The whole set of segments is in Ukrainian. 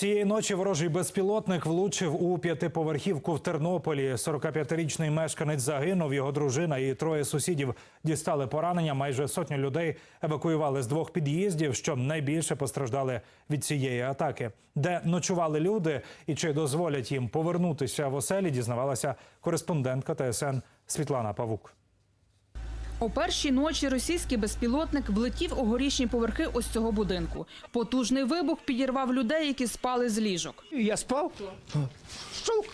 Цієї ночі ворожий безпілотник влучив у п'ятиповерхівку в Тернополі. 45-річний мешканець загинув. Його дружина і троє сусідів дістали поранення. Майже сотню людей евакуювали з двох під'їздів, що найбільше постраждали від цієї атаки. Де ночували люди і чи дозволять їм повернутися в оселі, дізнавалася кореспондентка ТСН Світлана Павук. О першій ночі російський безпілотник влетів у горішні поверхи ось цього будинку. Потужний вибух підірвав людей, які спали з ліжок. Я спав,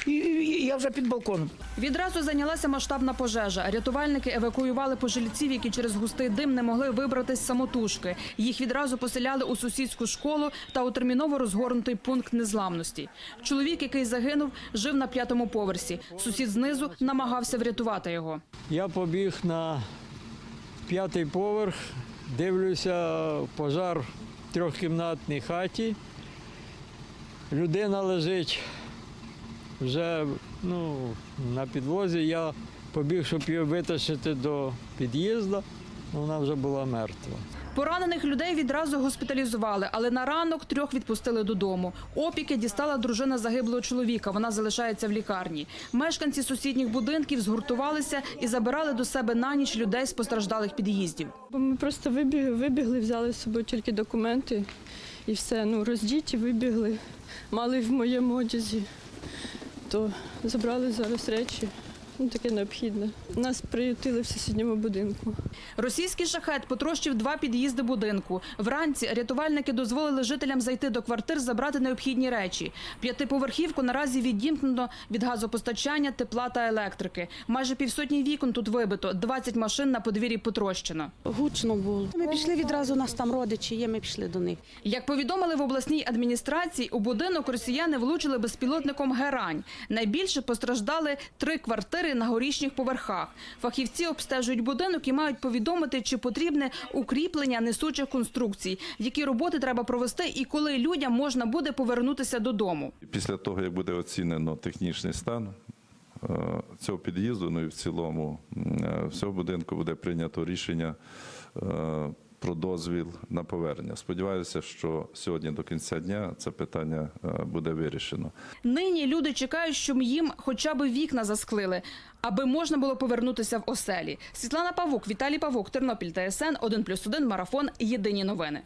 і- і я вже під балконом. Відразу зайнялася масштабна пожежа. Рятувальники евакуювали пожильців, які через густий дим не могли вибратись самотужки. Їх відразу поселяли у сусідську школу та у терміново розгорнутий пункт незламності. Чоловік, який загинув, жив на п'ятому поверсі. Сусід знизу намагався врятувати його. Я побіг на п'ятий поверх, дивлюся пожар в трьохкімнатній хаті. Людина лежить вже ну, на підлозі. Я побіг, щоб її витащити до під'їзду. Вона вже була мертва. Поранених людей відразу госпіталізували, але на ранок трьох відпустили додому. Опіки дістала дружина загиблого чоловіка. Вона залишається в лікарні. Мешканці сусідніх будинків згуртувалися і забирали до себе на ніч людей з постраждалих під'їздів. Ми просто вибігли, вибігли, взяли з собою тільки документи і все. Ну, роздіті, вибігли, мали в моєму одязі, то забрали зараз речі. Ну, таке необхідне. Нас приютили в сусідньому будинку. Російський шахет потрощив два під'їзди будинку. Вранці рятувальники дозволили жителям зайти до квартир, забрати необхідні речі. П'ятиповерхівку наразі відімкнено від газопостачання, тепла та електрики. Майже півсотні вікон тут вибито, 20 машин на подвір'ї потрощено. Гучно було. Ми пішли відразу, у нас там родичі є, ми пішли до них. Як повідомили в обласній адміністрації, у будинок росіяни влучили безпілотником «Герань». Найбільше постраждали три квартири на горішніх поверхах. Фахівці обстежують будинок і мають повідомити, чи потрібне укріплення несучих конструкцій, які роботи треба провести і коли людям можна буде повернутися додому. Після того, як буде оцінено технічний стан е, цього під'їзду, ну і в цілому е, всього будинку буде прийнято рішення е, про дозвіл на повернення. Сподіваюся, що сьогодні до кінця дня це питання е, буде вирішено. Нині люди чекають, щоб їм хоча б вікна засклили, аби можна було повернутися в оселі. Світлана Павук, Віталій Павук, Тернопіль ТСН, 1+,1, Марафон. Єдині новини.